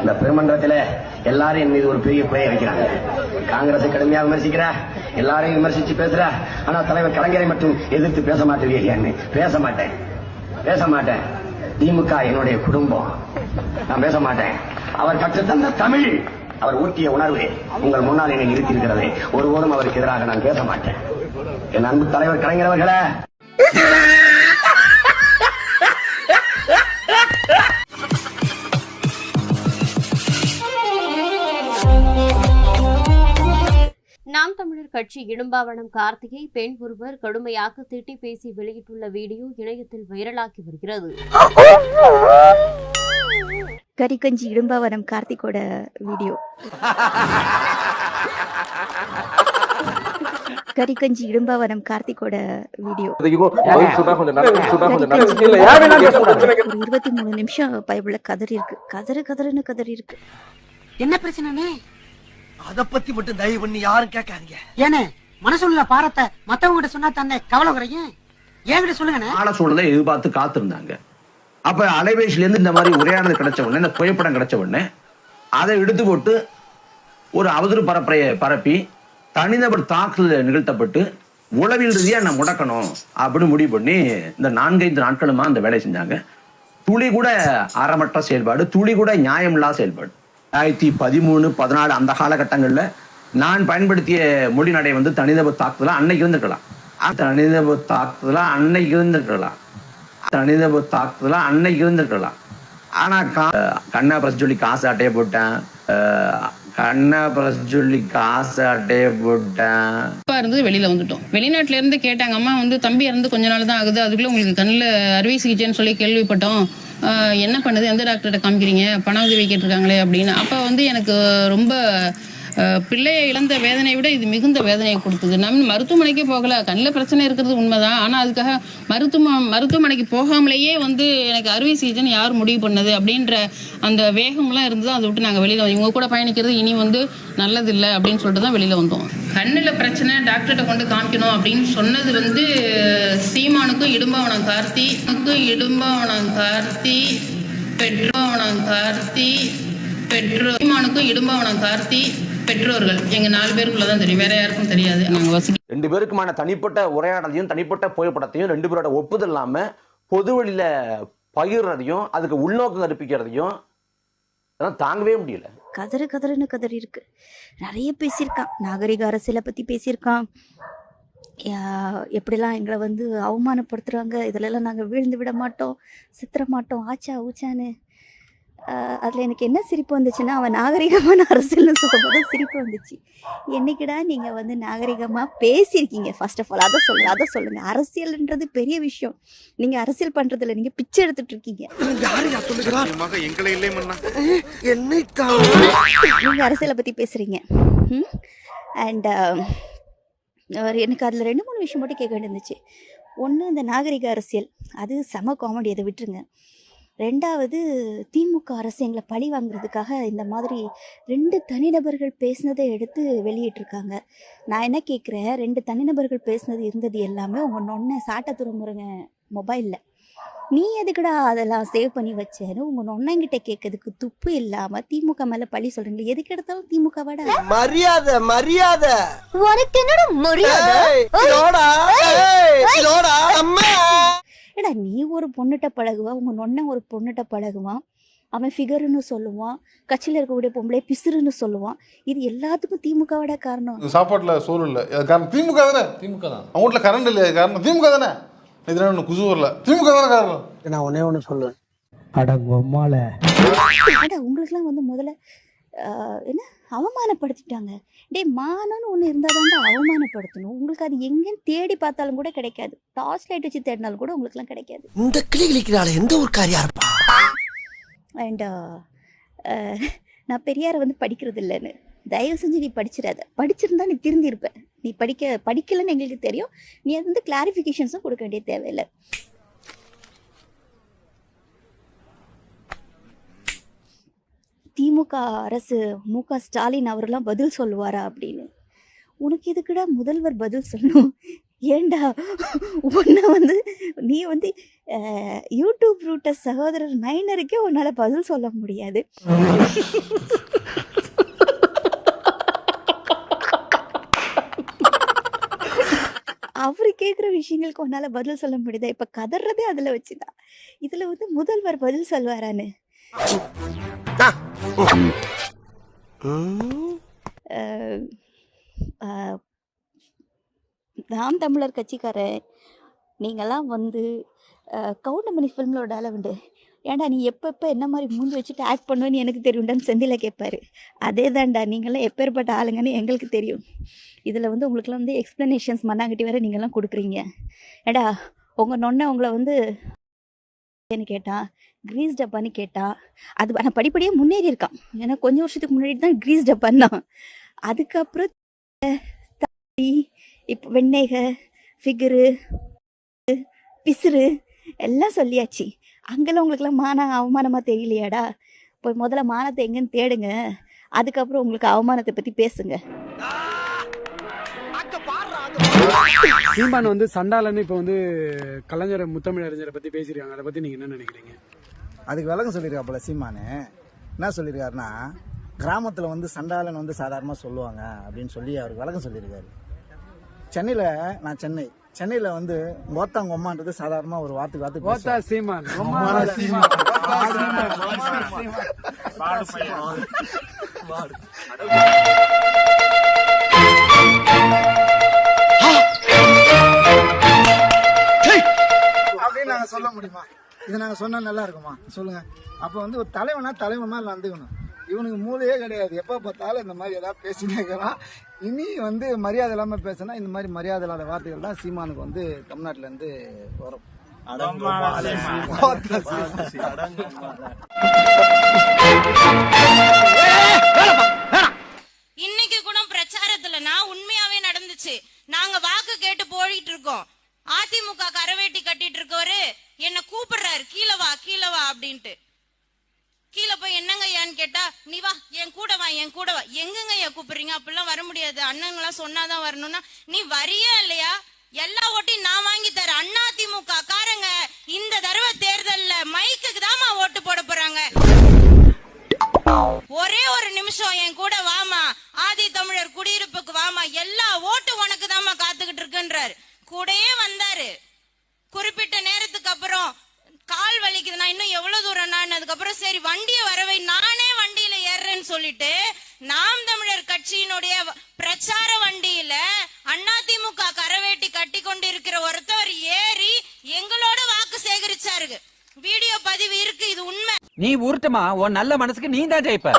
இந்த பெருமன்றத்துல எல்லாரும் என் மீது ஒரு பெரிய குறையை வைக்கிறாங்க. காங்கிரஸ் கடுமையா விமர்சிக்கிற எல்லாரையும் விமர்சிச்சு பேசுற. ஆனா தலைவர் கலைஞரை மட்டும் எதிர்த்து பேச மாட்டேன் பேச மாட்டேன். பேச மாட்டேன். திமுக என்னுடைய குடும்பம். நான் பேச மாட்டேன். அவர் கற்றுத்தந்த தமிழ். அவர் ஊட்டிய உணர்வு உங்கள் முன்னால் என்னை இருக்கிறது ஒருபோதும் அவருக்கு எதிராக நான் பேச மாட்டேன். என் அன்பு தலைவர் கலைஞர் அவர்களே. கட்சி இடும்பாவனம் கார்த்திகை பெண் ஒருவர் கடுமையாக திட்டி பேசி வெளியிட்டுள்ள வீடியோ இணையத்தில் வைரலாகி வருகிறது. கரிக்கஞ்சி இடும்பாவனம் கார்த்திகோட வீடியோ. கரிக்கஞ்சி இடும்பாவனம் கார்த்திகோட வீடியோ. ஒரு இருபத்தி மூணு நிமிஷம் பைபிள்ல கதறி இருக்கு கதறு கதறுன்னு கதறி இருக்கு என்ன பிரச்சனைனே அத பத்தி மட்டும் தயவு பண்ணி யாரும் கேட்காதீங்க. ஏனே மனசுள்ள பாரத்தை மத்தவங்க கிட்ட சொன்னா தானே கவலை குறையும்? என்கிட்ட சொல்லுங்கண்ணே? கால சூழலை எதிர்பார்த்து காத்திருந்தாங்க. அப்ப அலைபேசில இருந்து இந்த மாதிரி உரையாடல் கிடைச்ச உடனே இந்த புகைப்படம் கிடைச்ச உடனே அதை எடுத்து போட்டு ஒரு அவதூறு பரப்புரைய பரப்பி தனிநபர் தாக்குதல் நிகழ்த்தப்பட்டு உளவியல் ரீதியா நான் முடக்கணும் அப்படின்னு முடிவு பண்ணி இந்த நான்கைந்து நாட்களுமா அந்த வேலையை செஞ்சாங்க. துளி கூட அறமற்ற செயல்பாடு துளி கூட நியாயமில்லாத செயல்பாடு. ஆயிரத்தி பதிமூணு பதினாலு அந்த காலகட்டங்களில் நான் பயன்படுத்திய மொழி நடை வந்து தனிநபர் தாக்குதலா? அன்னைக்கு இருந்திருக்கலாம். தனிநபர் தாக்குதலா? அன்னைக்கு இருந்திருக்கலாம். தனிநபர் தாக்குதலா? அன்னைக்கு இருந்திருக்கலாம். ஆனா கா- கண்ணா பிரஸ் சொல்லி காசு அட்டையை போட்டேன். கண்ணா பிரஸ் சொல்லி காசு அட்டையை போட்டேன். அப்பா இருந்து வெளியில வந்துட்டோம். வெளிநாட்டுல இருந்து கேட்டாங்க அம்மா வந்து தம்பி இறந்து கொஞ்ச நாள் தான் ஆகுது. அதுக்குள்ள உங்களுக்கு கண்ணில் அறுவை சிகிச்சைன்னு சொல்லி கேள்விப்பட்டோம். என்ன பண்ணுது? எந்த டாக்டர்கிட்ட காமிக்கிறீங்க? பண உதவி கேட்டிருக்காங்களே அப்படின்னு. அப்போ வந்து எனக்கு ரொம்ப பிள்ளையை இழந்த வேதனையை விட இது மிகுந்த வேதனையை கொடுத்தது. நம்ம மருத்துவமனைக்கே போகல. கண்ணில் பிரச்சனை இருக்கிறது உண்மைதான். ஆனால் அதுக்காக மருத்துவ மருத்துவமனைக்கு போகாமலேயே வந்து எனக்கு அறுவை சிகிச்சைன்னு யார் முடிவு பண்ணது அப்படின்ற அந்த வேகம்லாம் இருந்தது. அதை விட்டு நாங்கள் வெளியில இவங்க கூட பயணிக்கிறது இனி வந்து நல்லதில்லை அப்படின்னு சொல்லிட்டு தான் வெளியில் வந்தோம். கண்ணில் பிரச்சனை டாக்டர்கிட்ட கொண்டு காமிக்கணும் அப்படின்னு சொன்னது வந்து சீமானுக்கும் இடும்பவனம் கார்த்தி இடும்பவனம் கார்த்தி பெட்ரோவனம் கார்த்தி பெற்றோர் சீமானுக்கும் இடும்பாவனம் கார்த்தி பெற்றோர்கள். எங்க நாலு பேருக்குள்ள தான் தெரியும். வேற யாருக்கும் தெரியாது. நாங்க வசிக்க ரெண்டு பேருக்குமான தனிப்பட்ட உரையாடலையும் தனிப்பட்ட புகைப்படத்தையும் ரெண்டு பேரோட ஒப்புதல் இல்லாம பொது வழியில பகிர்றதையும் அதுக்கு உள்நோக்கம் கற்பிக்கிறதையும் அதெல்லாம் தாங்கவே முடியல. கதறு கதறுன்னு கதறி இருக்கு. நிறைய பேசியிருக்கான். நாகரிக அரசியலை பத்தி பேசியிருக்கான். எப்படிலாம் எங்களை வந்து அவமானப்படுத்துறாங்க? இதுலலாம் நாங்கள் வீழ்ந்து விட மாட்டோம். சித்திர மாட்டோம். ஆச்சா ஊச்சான்னு. அதுல எனக்கு என்ன சிரிப்பு வந்துச்சுன்னா அவன் நாகரிகமான அரசியல்னு சொல்லும்போது சிரிப்பு வந்துச்சு. என்னைக்குடா நீங்க வந்து நாகரிகமா பேசியிருக்கீங்க ஃபர்ஸ்ட் ஆஃப் ஆல் அதை சொல்லுங்க அதை சொல்லுங்க. அரசியல்ன்றது பெரிய விஷயம். நீங்க அரசியல் பண்றதுல நீங்க பிச்சை எடுத்துட்டு இருக்கீங்க. யாரையா சொல்லுகிறார் மக எங்களை இல்லை மன்னா. என்னைத்தான் நீங்க அரசியலை பத்தி பேசுறீங்க. அண்ட் எனக்கு அதுல ரெண்டு மூணு விஷயம் மட்டும் கேட்க வேண்டியிருந்துச்சு. ஒன்று இந்த நாகரிக அரசியல். அது செம காமெடி அதை விட்டுருங்க. ரெண்டாவது திமுக அரசு எங்களை பழி வாங்குறதுக்காக இந்த மாதிரி ரெண்டு தனிநபர்கள் பேசினதை எடுத்து வெளியிட்டிருக்காங்க. நான் என்ன கேட்குறேன் ரெண்டு தனிநபர்கள் பேசினது இருந்தது எல்லாமே உங்கள் நொன்ன சாட்ட துறமுறைங்க மொபைலில் நீ எதுக்குடா அதெல்லாம் சேவ் பண்ணி வச்சேன்னு உங்கள் நொன்னங்கிட்ட கேட்கறதுக்கு துப்பு இல்லாமல் திமுக மேலே பழி சொல்கிறீங்களே எதுக்கு எடுத்தாலும் திமுக வாடா மரியாதை மரியாதை. உனக்கு என்னோட மரியாதை? ஏடா நீ ஒரு பொண்ணுகிட்ட பழகுவா? உங்க நொண்ண ஒரு பொண்ணுகிட்ட பழகுவான் அவன் ஃபிகர்னு சொல்லுவான். கட்சியில் இருக்கக்கூடிய பொம்பளை பிசுறுன்னு சொல்லுவான். இது எல்லாத்துக்கும் திமுகவோட காரணம். சாப்பாட்டுல சோறு இல்ல. காரணம் திமுக தானே? திமுக தான். அவங்க வீட்டுல கரண்ட் இல்லையா காரணம் திமுக தானே? இதனால ஒண்ணு குசு வரல. திமுக தானே காரணம்? நான் ஒன்னே ஒண்ணு சொல்லுவேன் ஏடா உங்களுக்குலாம் வந்து முதல்ல என்ன? அவமானப்படுத்திட்டாங்க. டேய் மானம்னு ஒன்று இருந்தால் தான்டா அவமானப்படுத்தணும். உங்களுக்கு அது எங்கேன்னு தேடி பார்த்தாலும் கூட கிடைக்காது. டார்ச் லைட் வச்சு தேடினாலும் கூட உங்களுக்குலாம் கிடைக்காது. இந்த கிளி கிளிக்கிறாள் எந்த ஒரு காரியா இருப்பா அண்ட் நான் பெரியாரை வந்து படிக்கிறது இல்லைன்னு. தயவு செஞ்சு நீ படிச்சிடாத. படிச்சிருந்தா நீ திருந்திருப்ப. நீ படிக்க படிக்கலைன்னு எங்களுக்கு தெரியும். நீ அது வந்து கிளாரிஃபிகேஷன்ஸும் கொடுக்க வேண்டிய தேவையில்லை. திமுக அரசு மு க ஸ்டாலின் அவரெல்லாம் பதில் சொல்லுவாரா அப்படின்னு? உனக்கு இதுக்குடா முதல்வர் பதில் சொல்லணும்? ஏண்டா உன்னை வந்து நீ வந்து யூடியூப் ரூட்ட சகோதரர் மைனருக்கே உன்னால் பதில் சொல்ல முடியாது. அவர் கேட்குற விஷயங்களுக்கு உன்னால் பதில் சொல்ல முடியுதா? இப்போ கதறதே அதில் வச்சுதான். இதில் வந்து முதல்வர் பதில் சொல்வாரான்னு. நாம் தமிழர் கட்சிக்காரன். நீங்கள்லாம் வந்து கவுண்டமணி ஃபிலிமில் ஒரு உண்டு. ஏன்டா நீ எப்போ எப்போ என்ன மாதிரி மூஞ்சி வச்சுட்டு ஆக்ட் பண்ணுவேன்னு எனக்கு தெரியும்டான்னு செந்தில கேட்பாரு அதே தான்டா நீங்களாம் எப்பேற்பட்ட ஆளுங்கன்னு எங்களுக்கு தெரியும். இதில் வந்து உங்களுக்குலாம் வந்து எக்ஸ்ப்ளனேஷன்ஸ் மண்ணாங்கட்டி வேறு நீங்கள்லாம் கொடுக்குறீங்க. ஏடா உங்கள் நொன்னை உங்களை வந்து என்ன கேட்டான் க்ரீஸ் டப்பான்னு கேட்டா அது ஆனால் படிப்படியாக முன்னேறி இருக்கான். ஏன்னா கொஞ்சம் வருஷத்துக்கு முன்னாடி தான் க்ரீஸ் டப்பான்னான் அதுக்கப்புறம் தாடி இப்போ வெண்ணெய்க ஃபிகரு பிசுறு எல்லாம் சொல்லியாச்சு. அங்கெல்லாம் உங்களுக்குலாம் மானம் அவமானமாக தெரியலையாடா? போய் முதல்ல மானத்தை எங்கேன்னு தேடுங்க. அதுக்கப்புறம் உங்களுக்கு அவமானத்தை பற்றி பேசுங்க. சீமான் வந்து சண்டாளன்னு இப்போ வந்து கலைஞர் முத்தமிழறிஞரை பத்தி பேசியிருக்காங்க. அதை பத்தி நீங்க என்ன நினைக்கிறீங்க? அதுக்கு விளக்கம் சொல்லியிருக்காப்புல சீமானு. என்ன சொல்லியிருக்காருன்னா கிராமத்தில் வந்து சண்டாளன் வந்து சாதாரணமாக சொல்லுவாங்க அப்படின்னு சொல்லி அவருக்கு விளக்கம் சொல்லியிருக்காரு. சென்னையில் நான் சென்னை. சென்னையில் வந்து கோத்தாங்க அம்மான்றது சாதாரணமாக ஒரு வார்த்தை வார்த்தை கோத்தா. சீமான். கோத்தா சீமான். முடியுமா? இதை நாங்க சொன்னா நல்லா இருக்குமா? சொல்லுங்க. அப்ப வந்து ஒரு தலைவனா தலைவன் மாதிரி நடந்துக்கணும். இவனுக்கு மூளையே கிடையாது. எப்ப பார்த்தாலும் இந்த மாதிரி ஏதாவது பேசினே இருக்கிறான். இனி வந்து மரியாதை இல்லாம பேசினா இந்த மாதிரி மரியாதை இல்லாத வார்த்தைகள் தான் சீமானுக்கு வந்து தமிழ்நாட்டுல இருந்து வரும். இன்னைக்கு கூட பிரச்சாரத்துல நான் உண்மையாவே நடந்துச்சு நாங்க வாக்கு கேட்டு போயிட்டு இருக்கோம் அதிமுக கரவேட்டி கட்டிட்டு இருக்கவரு என்ன கூப்பிடுறாரு கீழே வா கீழே வா அப்படின்ட்டு கீழே போய் என்னங்க ஐயான்னு கேட்டா நீ வா என் கூட வா என் கூட வா எங்கங்க ஐயா கூப்பிடுறீங்க? அப்படிலாம் வர முடியாது. அண்ணங்களாம் சொன்னாதான் வரணும்னா நீ வரியா இல்லையா? எல்லா ஓட்டையும் நான் வாங்கி தரேன். அண்ணா திமுக காரங்க இந்த தடவை தேர்தல்ல மைக்குக்கு தாமா ஓட்டு போட போறாங்க. ஒரே ஒரு நிமிஷம் என் கூட வாமா. ஆதி தமிழர் குடியிருப்புக்கு வாமா. எல்லா ஓட்டு உனக்கு தாமா காத்துக்கிட்டு இருக்குன்றாரு. கூடயே வந்தாரு. குறிப்பிட்ட நேரத்துக்கு அப்புறம் கால் வலிக்குது நான் இன்னும் எவ்வளவு தூரம் நான் அதுக்கப்புறம் சரி வண்டியை வரவை. நானே வண்டி ஏறுறேன்னு சொல்லிட்டு நாம் தமிழர் கட்சியினுடைய பிரச்சார வண்டியில அதிமுக கரவேட்டி கட்டி கொண்டு இருக்கிற ஒருத்தர் ஏறி எங்களோட வாக்கு சேகரிச்சாரு வீடியோ பதிவு இருக்கு இது உண்மை. நீ உருட்டுமா உன் நல்ல மனசுக்கு நீ தான் ஜெயிப்ப.